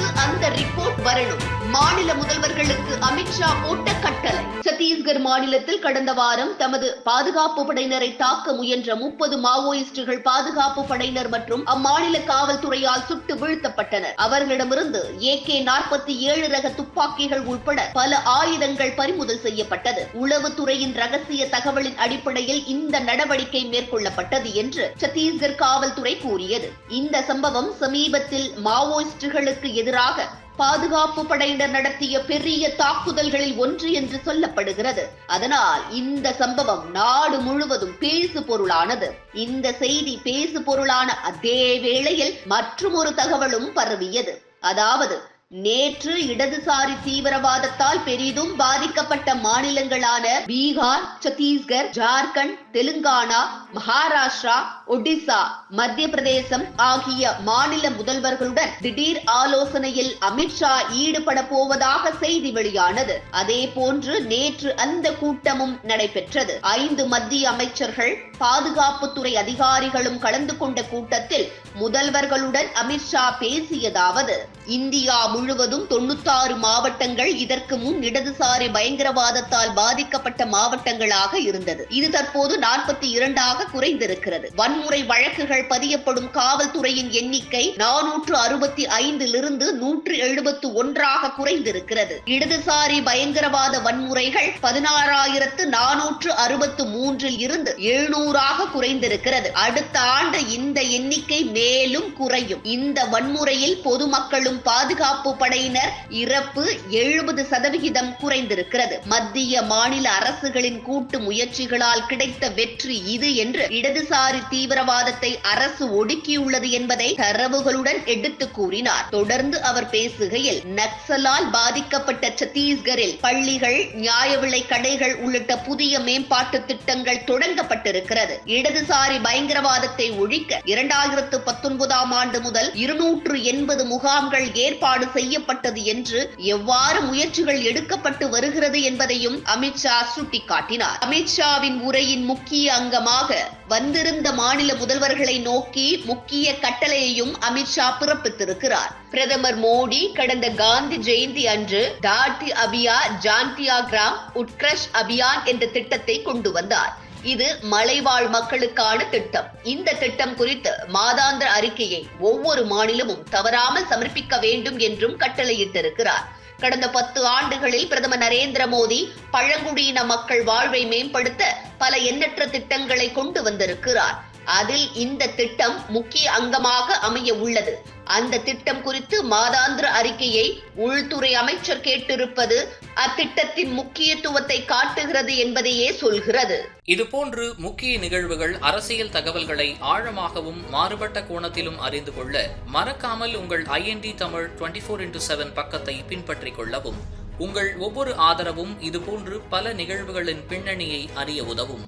அந்த ரிப்போர்ட் வரணும். மாநில முதல்வர்களுக்கு அமித்ஷா போட்ட கட்டளை. சத்தீஸ்கர் மாநிலத்தில் கடந்த வாரம் தமது பாதுகாப்பு படையினரை தாக்க முயன்ற முப்பது மாவோயிஸ்டுகள் பாதுகாப்பு படையினர் மற்றும் அம்மாநில காவல்துறையால் சுட்டு வீழ்த்தப்பட்டனர். அவர்களிடமிருந்து ஏ கே நாற்பத்தி ஏழு ரக துப்பாக்கிகள் உட்பட பல ஆயுதங்கள் பறிமுதல் செய்யப்பட்டது. உளவுத்துறையின் ரகசிய தகவலின் அடிப்படையில் இந்த நடவடிக்கை மேற்கொள்ளப்பட்டது என்று சத்தீஸ்கர் காவல்துறை கூறியது. இந்த சம்பவம் சமீபத்தில் மாவோயிஸ்டுகளுக்கு எதிராக பாதுகாப்பு படையினர் நடத்திய பெரிய தாக்குதல்களில் ஒன்று என்று சொல்லப்படுகிறது. அதனால் இந்த சம்பவம் நாடு முழுவதும் பேசு பொருளானது. இந்த செய்தி பேசு பொருளான அதே வேளையில் மற்றும் ஒரு தகவலும் பரவியது. அதாவது நேற்று இடதுசாரி தீவிரவாதத்தால் பெரிதும் பாதிக்கப்பட்ட மாநிலங்களான பீகார் சத்தீஸ்கர் ஜார்க்கண்ட் தெலுங்கானா மகாராஷ்டிரா ஒடிசா மத்திய பிரதேசம் ஆகிய மாநில முதல்வர்களுடன் திடீர் ஆலோசனையில் அமித்ஷா ஈடுபட போவதாக செய்தி வெளியானது. அதே போன்று நேற்று அந்த கூட்டமும் நடைபெற்றது. ஐந்து மத்திய அமைச்சர்கள் பாதுகாப்புத்துறை அதிகாரிகளும் கலந்து கொண்ட கூட்டத்தில் முதல்வர்களுடன் அமித்ஷா பேசியதாவது இந்தியா முழுவதும் தொண்ணூத்தாறு மாவட்டங்கள் இதற்கு முன் இடதுசாரி பயங்கரவாதத்தால் பாதிக்கப்பட்ட மாவட்டங்களாக இருந்தது. இது தற்போது நாற்பத்தி இரண்டாக குறைந்திருக்கிறது. வன்முறை வழக்குகள் பதியப்படும் காவல்துறையின் எண்ணிக்கை நானூற்று அறுபத்தி ஐந்திலிருந்து நூற்று எழுபத்து ஒன்றாக குறைந்திருக்கிறது. இடதுசாரி பயங்கரவாத வன்முறைகள் பதினாறாயிரத்து நானூற்று அறுபத்து மூன்றில் இருந்து எழுநூறு எழுநூறாக குறைந்திருக்கிறது. அடுத்த ஆண்டு இந்த எண்ணிக்கை மேலும் குறையும். இந்த வன்முறையில் பொதுமக்களும் பாதுகாப்பு படையினர் இறப்பு எழுபது சதவிகிதம் குறைந்திருக்கிறது. மத்திய மாநில அரசுகளின் கூட்டு முயற்சிகளால் கிடைத்த வெற்றி இது என்று இடதுசாரி தீவிரவாதத்தை அரசு ஒடுக்கியுள்ளது என்பதை தரவுகளுடன் எடுத்து கூறினார். தொடர்ந்து அவர் பேசுகையில் நக்சலால் பாதிக்கப்பட்ட சத்தீஸ்கரில் பள்ளிகள் நியாய விலை கடைகள் உள்ளிட்ட புதிய மேம்பாட்டு திட்டங்கள் தொடங்கப்பட்டிருக்கிறது. வருகிறது இடதுசாரி பயங்கரவாதத்தை ஒழிக்க இரண்டாயிரத்து பத்தொன்பதாம் ஆண்டு முதல் இருநூற்று எண்பது முகாம்கள் ஏற்பாடு செய்யப்பட்டது என்று எவ்வாறு முயற்சிகள் எடுக்கப்பட்டு வருகிறது என்பதையும் அமித்ஷா சுட்டிக்காட்டினார். அமித்ஷாவின் உரையின் முக்கிய அங்கமாக வந்திருந்த மாநில முதல்வர்களை நோக்கி முக்கிய கட்டளையையும் அமித்ஷா பிறப்பித்திருக்கிறார். பிரதமர் மோடி கடந்த காந்தி ஜெயந்தி அன்று டாட்டி அபியா ஜான்டியா கிராம் உட்கிரஷ் அபியான் என்ற திட்டத்தை கொண்டு வந்தார். இது மலைவாழ் மக்களுக்கான திட்டம். இந்த திட்டம் குறித்து மாதாந்திர அறிக்கையை ஒவ்வொரு மாநிலமும் தவறாமல் சமர்ப்பிக்க வேண்டும் என்றும் கட்டளையிட்டிருக்கிறார். கடந்த பத்து ஆண்டுகளில் பிரதமர் நரேந்திர மோடி பழங்குடியின மக்கள் வாழ்வை மேம்படுத்த பல எண்ணற்ற திட்டங்களை கொண்டு வந்திருக்கிறார். அதில் இந்த திட்டம் முக்கிய அங்கமாக அமைய உள்ளது. அந்த திட்டம் குறித்து மாதாந்திர அறிக்கையை உள்துறை அமைச்சர் கேட்டிருப்பது அத்திட்டத்தின் முக்கியத்துவத்தை காட்டுகிறது என்பதையே சொல்கிறது. இதுபோன்று முக்கிய நிகழ்வுகள் அரசியல் தகவல்களை ஆழமாகவும் மாறுபட்ட கோணத்திலும் அறிந்து கொள்ள மறக்காமல் உங்கள் IND Tamil twenty four into seven பக்கத்தை பின்பற்றிக் கொள்ளவும். உங்கள் ஒவ்வொரு ஆதரவும் இதுபோன்று பல நிகழ்வுகளின் பின்னணியை அறிய உதவும்.